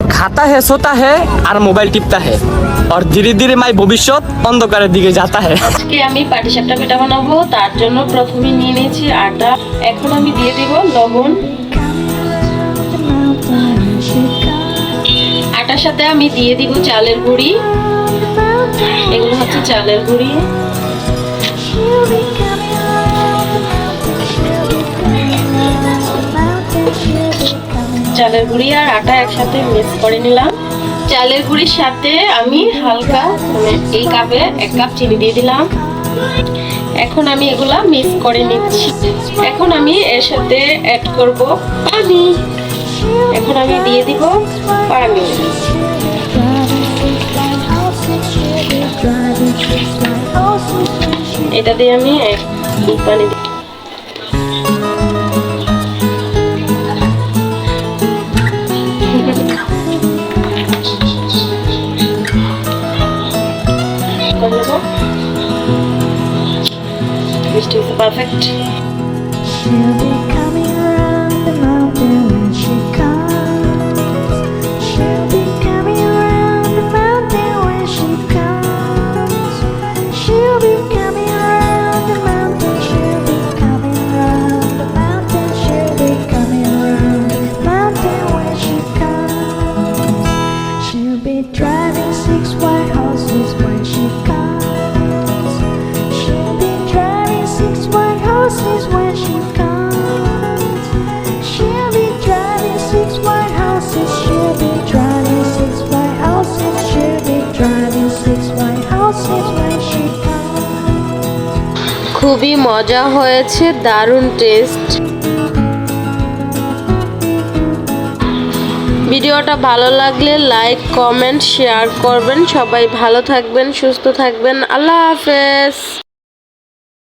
खाता है सोता है আর মোবাইল টিপতা है और ধীরে ধীরে মাই ভবিষ্যৎ অন্ধকারের দিকে যাতা है আজকে আমি পাটিসাপটা পিঠা বানাবো তার জন্য প্রথমে নিয়ে নিয়েছি আটা এখন আমি দিয়ে দিব লবণ আটার সাথে আমি দিয়ে দিব চালের গুঁড়ি এগুলো হচ্ছে চালের গুঁড়ি চালের গুঁড়ি আর আটা একসাথে মিক্স করে নিলাম। চালের গুঁড়ির সাথে আমি হালকা মানে এই কাপে এক কাপ চিনি দিয়ে দিলাম। এখন আমি এগুলা মিক্স করে নিচ্ছি। এখন আমি এর সাথে অ্যাড করব পানি। এখন আমি দিয়ে দিব পানি। এটা দিয়ে আমি পানি করে নেবো মিষ্টি হচ্ছে perfect She'll be coming around the mountain when she comes. She'll be coming around the mountain when she comes. She'll be coming around the mountain. She'll be coming around the mountain. She'll be coming around the mountain when she comes. She'll be driving six white horses খুবই মজা হয়েছে, দারুণ test ভিডিওটা ভালো লাগলে like comment share করবেন। সবাই ভালো থাকবেন, সুস্থ থাকবেন। আল্লাহ হাফেজ।